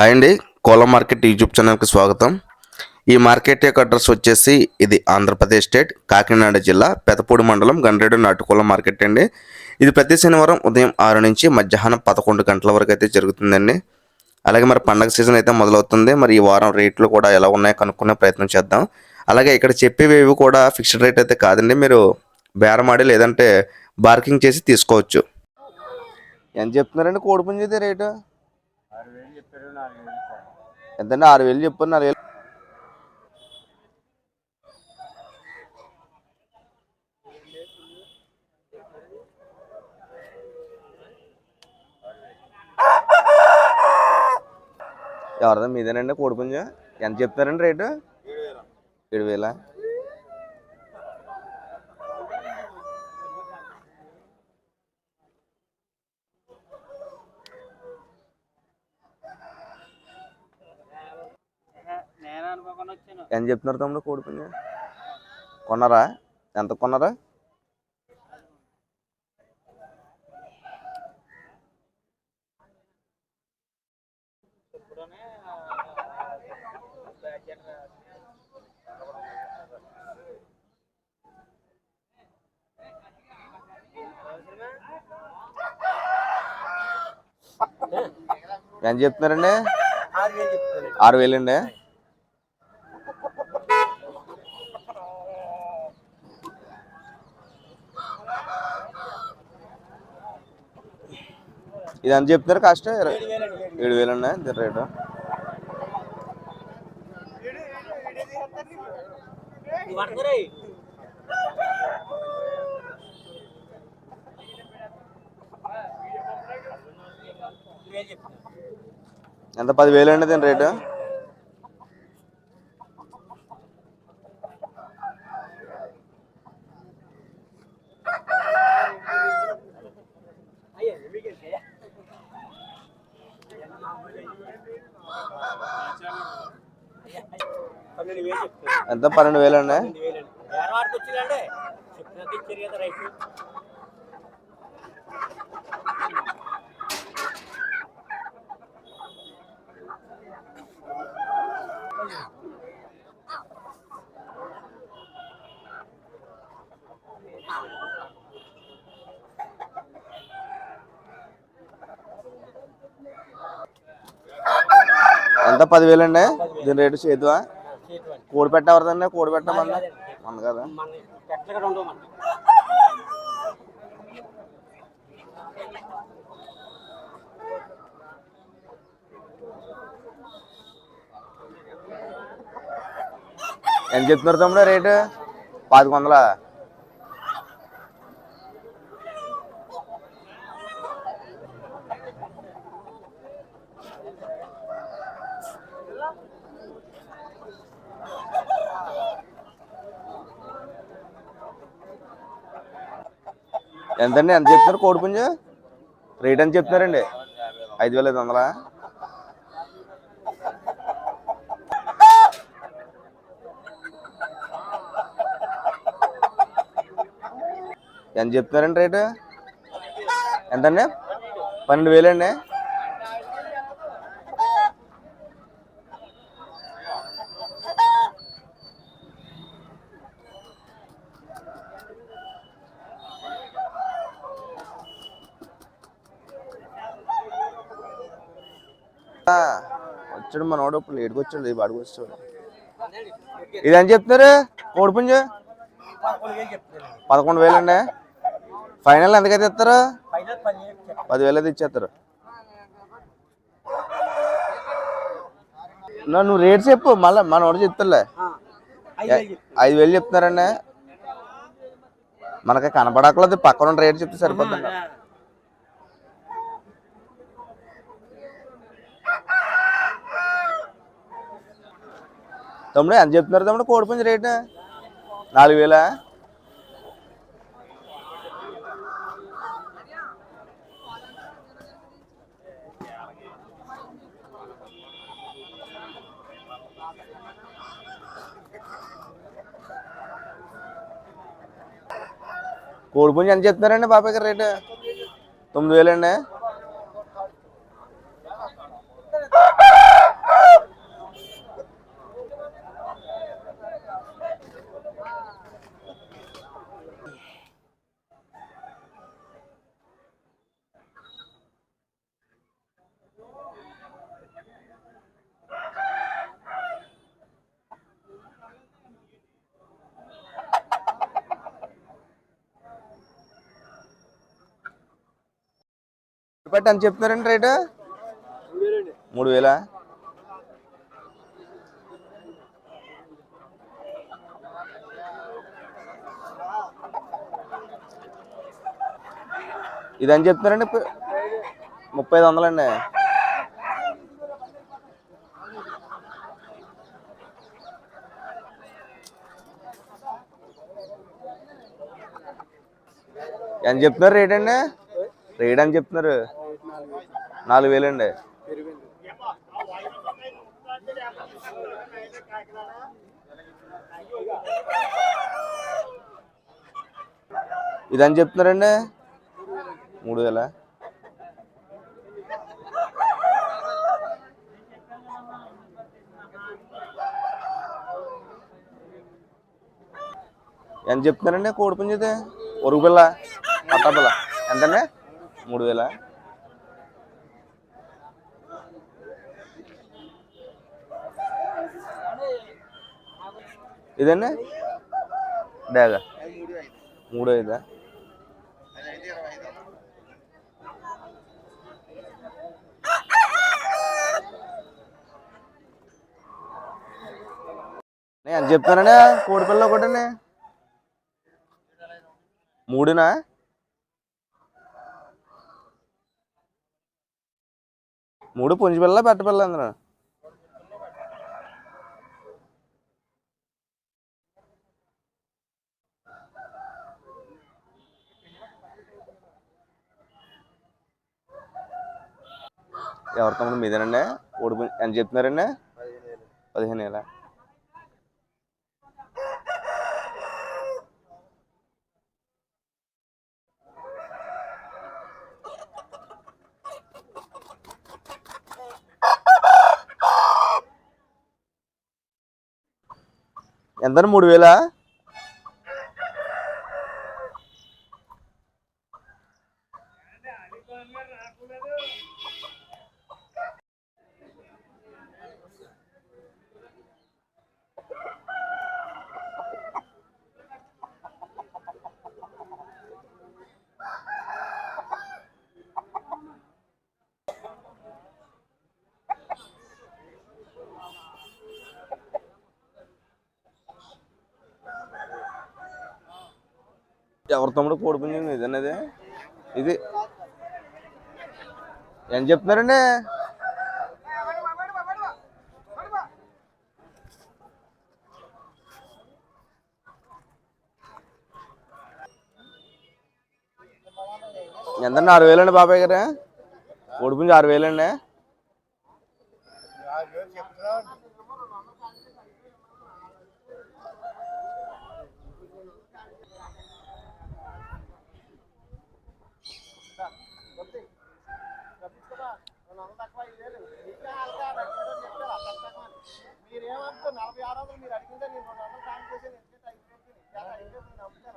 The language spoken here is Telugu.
హాయ్ అండి కోలం మార్కెట్ యూట్యూబ్ ఛానల్కి స్వాగతం. ఈ మార్కెట్ యొక్క అడ్రస్ వచ్చేసి ఇది ఆంధ్రప్రదేశ్ స్టేట్ కాకినాడ జిల్లా పెదపూడి మండలం గండ్రేడు నాటుకోలం మార్కెట్ అండి. ఇది ప్రతి శనివారం ఉదయం ఆరు నుంచి మధ్యాహ్నం పదకొండు గంటల వరకు అయితే జరుగుతుందండి. అలాగే మరి పండగ సీజన్ అయితే మొదలవుతుంది. మరి ఈ వారం రేట్లు కూడా ఎలా ఉన్నాయో కనుక్కునే ప్రయత్నం చేద్దాం. అలాగే ఇక్కడ చెప్పేవి కూడా ఫిక్స్డ్ రేట్ అయితే కాదండి. మీరు బేరమాడి లేదంటే బార్కింగ్ చేసి తీసుకోవచ్చు. ఎంత చెప్తున్నారండి కోడిపుంజిది రేటు? ఎంతండి ఆరు వేలు చెప్పు నాలుగు వేలు ఎవరిదా మీదేనండి కోడిపుంజ ఎంత చెప్తారండి రేటు ఏడు వేల ఎంత చెప్తున్నారు తమ్ముడు కోడిపుంజ కొన్నారా? ఎంత కొన్నారా? ఎంత చెప్తున్నారండి? ఆరు వేలు అండి. ఆరు వేలండి ఇది ఎంత చెప్తున్నారు కాస్ట్ ఏడు వేలండి దీని రేటు. వేలు ఎంత? పదివేలు అండి దీని రేటు అయ్యా మీకు పన్నెండు వేలు చెప్తాను ఎంత? పన్నెండు వేలు అండి పన్నెండు వేలు అండి వేరే వాడికి వచ్చిందండి చెప్పినట్టు ఇచ్చారు కదా రైతు ఎంత? పదివేలు అండి? దీని రేటు చేతువా? కోడి పెట్ట ఎవరిదండి? కోడి పెట్టమన్నా మన కదా. మన ఎంత చెప్తున్నారు తమ్ముడు రేటు? పాతిక వందలా? ఎంతండి? ఎంత చెప్తున్నారు కోడి పుంజు? రేట్ ఎంత చెప్తున్నారండి? ఐదు వేల ఐదు వందలా? ఎంత చెప్తున్నారండి రేటు? ఎంతండి? పన్నెండు వేలండి? వచ్చాడు మనోడు ఇప్పుడు లేట్కి వచ్చాడు బాడికి వచ్చాడు. ఇది ఎంత చెప్తున్నారు కోడిపుంజు పదకొండు వేలు వేలండి ఫైనల్ ఎంతకైతే ఇస్తారు? పదివేలు అయితే ఇచ్చేస్తారు నువ్వు రేట్ చెప్పు మళ్ళీ మనోడు చెప్తాలే ఐదు వేలు చెప్తాను ఐదు వేలు చెప్తున్నారండి. మనకి కనపడకలేదు పక్కన రేట్ చెప్తే సరిపోతుంది తమ్ముడు ఎంత చెప్తున్నారు తమ్ముడు? కోడిపుంజి రేటు? నాలుగు వేలా కోడిపుంజి ఎంత చెప్తున్నారండి బాబాయ్ గారు రేటు? తొమ్మిది వేలండి బట్ అని చెప్తున్నారండి రేటు? మూడు వేలా ఇది అని చెప్తున్నారండి? ముప్పై ఐదు వందలండి ఎంత చెప్తున్నారు రేట్ అండి రేట్ అని చెప్తున్నారు? నాలుగు వేలండి. ఇదని చెప్తున్నారండి. మూడు వేల. ఎంత చెప్తున్నారండి కోడి పుంజది? ఒరుగు పిల్ల పట్టా పిల్ల. ఎంతండి? మూడు వేల. ఇదన్నా డాగా మూడు ఐదా నేను ఎంత చెప్తానండి కోడిపిల్ల మూడునా? మూడు పుంజి పిల్ల పెట్ట పిల్ల అందులో ఎవరి తమ్ముడు మీదేనండి? కోడి ఎంత చెప్తున్నారండి? పదిహేను వేల ఎంత మూడు వేలా ఎవరి తమ్ముడు కోడి పుంజి ఇదన్నది ఇది ఏం చెప్తున్నారండి ఎంతండి ఆరు వేలండి బాబాయ్ గారు కోడి పుంజి ఆరు వేలండి మీరేమంటే నలభై ఆరు వందలు మీరు అడిగిందే నేను రెండు వందలు కాన్సెషన్ ఎందుకంటే ఐదు రోజులు నమ్ముతాను